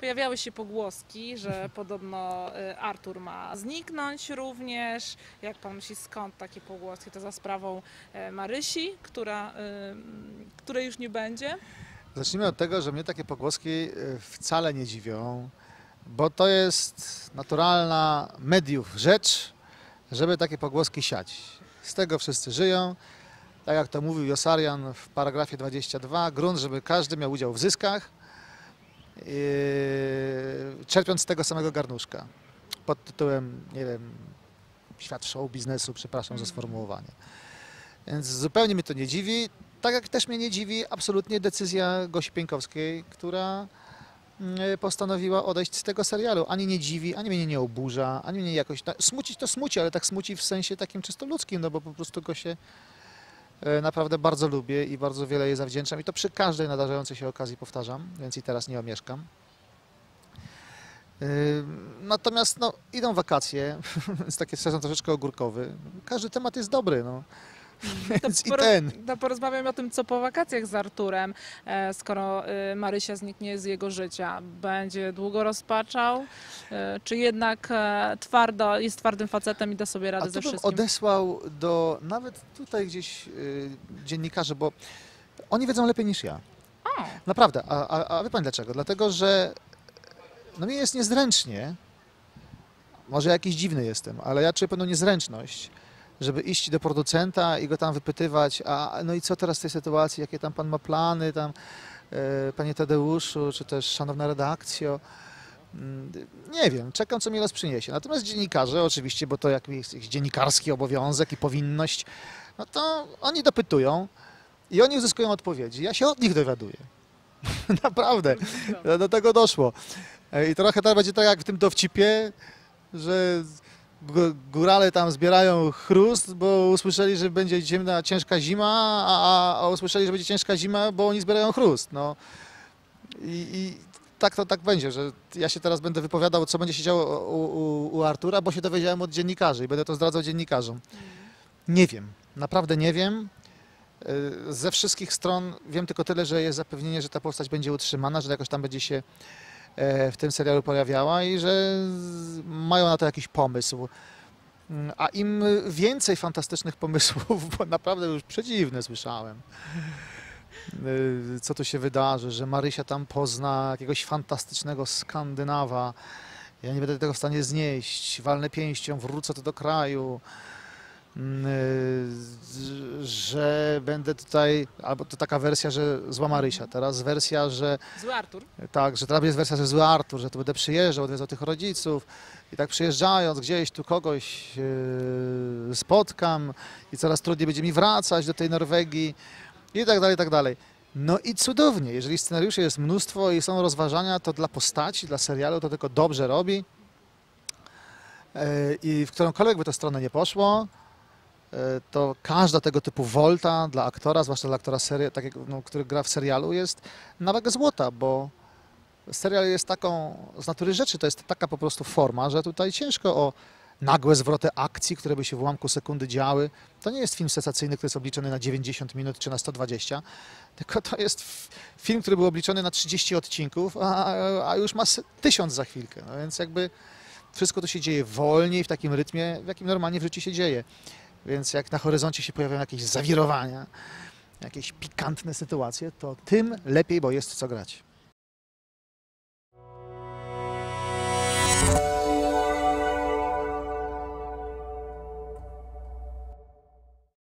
Pojawiały się pogłoski, że podobno y, Artur ma zniknąć również. Jak pan myśli, skąd takie pogłoski? To za sprawą e, Marysi, która, y, której już nie będzie? Zacznijmy od tego, że mnie takie pogłoski y, wcale nie dziwią, bo to jest naturalna mediów rzecz, żeby takie pogłoski siać. Z tego wszyscy żyją. Tak jak to mówił Josarian w paragrafie 22, grunt, żeby każdy miał udział w zyskach, czerpiąc z tego samego garnuszka. Pod tytułem, nie wiem, świat show biznesu, przepraszam za sformułowanie. Więc zupełnie mnie to nie dziwi. Tak jak też mnie nie dziwi absolutnie decyzja Gosi Pieńkowskiej, która mm, postanowiła odejść z tego serialu. Ani nie dziwi, ani mnie nie oburza, ani mnie jakoś... Smucić to smuci, ale tak smuci w sensie takim czysto ludzkim, no bo po prostu go się naprawdę bardzo lubię i bardzo wiele jej zawdzięczam i to przy każdej nadarzającej się okazji powtarzam, więc i teraz nie omieszkam. Yy, Natomiast no, idą wakacje, więc taki sezon troszeczkę ogórkowy. Każdy temat jest dobry, no. I poroz- ten. To porozmawiam o tym, co po wakacjach z Arturem, e, skoro y, Marysia zniknie z jego życia. Będzie długo rozpaczał, e, czy jednak e, twardo, jest twardym facetem i da sobie radę A ze to bym wszystkim? odesłał do nawet tutaj gdzieś y, dziennikarzy, bo oni wiedzą lepiej niż ja. O, Naprawdę. A, a, a wie pan dlaczego? Dlatego, że no mi jest niezręcznie, może jakiś dziwny jestem, ale ja czuję pewną niezręczność, żeby iść do producenta i go tam wypytywać, a no i co teraz w tej sytuacji, jakie tam pan ma plany, tam e, panie Tadeuszu, czy też szanowna redakcjo. Mm, Nie wiem, czekam, co mi los przyniesie. Natomiast dziennikarze, oczywiście, bo to jak jest ich dziennikarski obowiązek i powinność, no to oni dopytują i oni uzyskują odpowiedzi. Ja się od nich dowiaduję. Naprawdę, do- do tego doszło. E, I trochę teraz będzie tak jak w tym dowcipie, że górale tam zbierają chrust, bo usłyszeli, że będzie ciężka zima, a, a, usłyszeli, że będzie ciężka zima, bo oni zbierają chrust. No. I, i tak to tak będzie, że ja się teraz będę wypowiadał, co będzie się działo u, u, u Artura, bo się dowiedziałem od dziennikarzy i będę to zdradzał dziennikarzom. Nie wiem, naprawdę nie wiem. Y, Ze wszystkich stron wiem tylko tyle, że jest zapewnienie, że ta postać będzie utrzymana, że jakoś tam będzie się w tym serialu pojawiała i że mają na to jakiś pomysł. Mm, A im więcej fantastycznych pomysłów, bo naprawdę już przedziwne słyszałem, y, co tu się wydarzy, że Marysia tam pozna jakiegoś fantastycznego Skandynawa, ja nie będę tego w stanie znieść, walnę pięścią, wrócę tu do kraju, że będę tutaj, albo to taka wersja, że zła Marysia, teraz wersja, że zły Artur. tak, że teraz jest wersja, że zły Artur, że tu będę przyjeżdżał, odwiedzał tych rodziców i tak przyjeżdżając gdzieś tu kogoś yy, spotkam i coraz trudniej będzie mi wracać do tej Norwegii i tak dalej, i tak dalej. No i cudownie, jeżeli scenariuszy jest mnóstwo i są rozważania, to dla postaci, dla serialu to tylko dobrze robi. Yy, I w którąkolwiek by to stronę nie poszło, to każda tego typu wolta dla aktora, zwłaszcza dla aktora, serii, tak no, który gra w serialu, jest na wagę złota, bo serial jest taką, z natury rzeczy, to jest taka po prostu forma, że tutaj ciężko o nagłe zwroty akcji, które by się w ułamku sekundy działy. To nie jest film sensacyjny, który jest obliczony na 90 minut czy na 120, tylko to jest film, który był obliczony na 30 odcinków, a, a już ma s- tysiąc za chwilkę. No więc jakby wszystko to się dzieje wolniej, w takim rytmie, w jakim normalnie w życiu się dzieje. Więc jak na horyzoncie się pojawiają jakieś zawirowania, jakieś pikantne sytuacje, to tym lepiej, bo jest co grać.